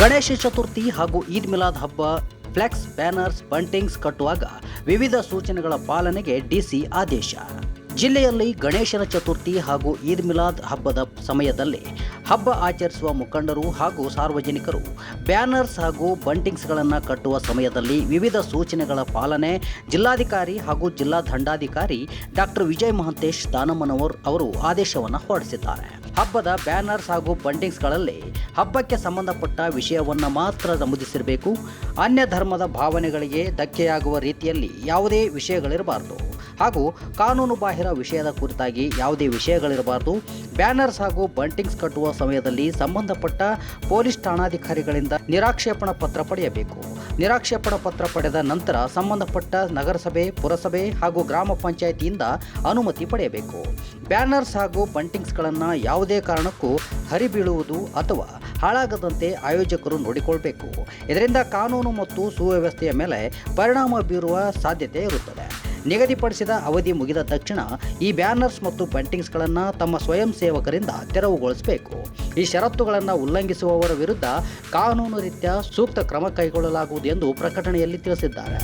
ಗಣೇಶ ಚತುರ್ಥಿ ಹಾಗೂ ಈದ್ ಮಿಲಾದ್ ಹಬ್ಬ, flex, banners, buntings ಕಟ್ಟುವಾಗ ವಿವಿಧ ಸೂಚನೆಗಳ ಪಾಲನೆಗೆ ಡಿಸಿ ಆದೇಶ. ಜಿಲ್ಲೆಯಲ್ಲಿ ಗಣೇಶನ ಚತುರ್ಥಿ ಹಾಗೂ ಈದ್ ಮಿಲಾದ್ ಹಬ್ಬದ ಸಮಯದಲ್ಲಿ ಹಬ್ಬ ಆಚರಿಸುವ ಮುಖಂಡರು ಹಾಗೂ ಸಾರ್ವಜನಿಕರು ಬ್ಯಾನರ್ಸ್ ಹಾಗೂ ಬಂಟಿಂಗ್ಸ್ಗಳನ್ನು ಕಟ್ಟುವ ಸಮಯದಲ್ಲಿ ವಿವಿಧ ಸೂಚನೆಗಳ ಪಾಲನೆ ಜಿಲ್ಲಾಧಿಕಾರಿ ಹಾಗೂ ಜಿಲ್ಲಾ ದಂಡಾಧಿಕಾರಿ ಡಾಕ್ಟರ್ ವಿಜಯ್ ಮಹಂತೇಶ್ ದಾನಮ್ಮನವರ್ ಅವರು ಆದೇಶವನ್ನು ಹೊರಡಿಸಿದ್ದಾರೆ. ಹಬ್ಬದ ಬ್ಯಾನರ್ಸ್ ಹಾಗೂ ಬಂಡಿಂಗ್ಸ್ಗಳಲ್ಲಿ ಹಬ್ಬಕ್ಕೆ ಸಂಬಂಧಪಟ್ಟ ವಿಷಯವನ್ನು ಮಾತ್ರ ನಮೂದಿಸಿರಬೇಕು. ಅನ್ಯ ಧರ್ಮದ ಭಾವನೆಗಳಿಗೆ ಧಕ್ಕೆಯಾಗುವ ರೀತಿಯಲ್ಲಿ ಯಾವುದೇ ವಿಷಯಗಳಿರಬಾರದು. ಹಾಗೂ ಕಾನೂನು ಬಾಹಿರ ವಿಷಯದ ಕುರಿತಾಗಿ ಯಾವುದೇ ವಿಷಯಗಳಿರಬಾರದು. ಬ್ಯಾನರ್ಸ್ ಹಾಗೂ ಬಂಟಿಂಗ್ಸ್ ಕಟ್ಟುವ ಸಮಯದಲ್ಲಿ ಸಂಬಂಧಪಟ್ಟ ಪೊಲೀಸ್ ಠಾಣಾಧಿಕಾರಿಗಳಿಂದ ನಿರಾಕ್ಷೇಪಣಾ ಪತ್ರ ಪಡೆಯಬೇಕು. ನಿರಾಕ್ಷೇಪಣಾ ಪತ್ರ ಪಡೆದ ನಂತರ ಸಂಬಂಧಪಟ್ಟ ನಗರಸಭೆ, ಪುರಸಭೆ ಹಾಗೂ ಗ್ರಾಮ ಪಂಚಾಯಿತಿಯಿಂದ ಅನುಮತಿ ಪಡೆಯಬೇಕು. ಬ್ಯಾನರ್ಸ್ ಹಾಗೂ ಬಂಟಿಂಗ್ಸ್ಗಳನ್ನು ಯಾವುದೇ ಕಾರಣಕ್ಕೂ ಹರಿಬೀಳುವುದು ಅಥವಾ ಹಾಳಾಗದಂತೆ ಆಯೋಜಕರು ನೋಡಿಕೊಳ್ಬೇಕು. ಇದರಿಂದ ಕಾನೂನು ಮತ್ತು ಸುವ್ಯವಸ್ಥೆಯ ಮೇಲೆ ಪರಿಣಾಮ ಬೀರುವ ಸಾಧ್ಯತೆ ಇರುತ್ತದೆ. ನಿಗದಿಪಡಿಸಿದ ಅವಧಿ ಮುಗಿದ ತಕ್ಷಣ ಈ ಬ್ಯಾನರ್ಸ್ ಮತ್ತು ಪೇಂಟಿಂಗ್ಸ್ಗಳನ್ನು ತಮ್ಮ ಸ್ವಯಂ ಸೇವಕರಿಂದ ತೆರವುಗೊಳಿಸಬೇಕು. ಈ ಷರತ್ತುಗಳನ್ನು ಉಲ್ಲಂಘಿಸುವವರ ವಿರುದ್ಧ ಕಾನೂನು ರೀತ್ಯ ಸೂಕ್ತ ಕ್ರಮ ಕೈಗೊಳ್ಳಲಾಗುವುದು ಎಂದು ಪ್ರಕಟಣೆಯಲ್ಲಿ ತಿಳಿಸಿದ್ದಾರೆ.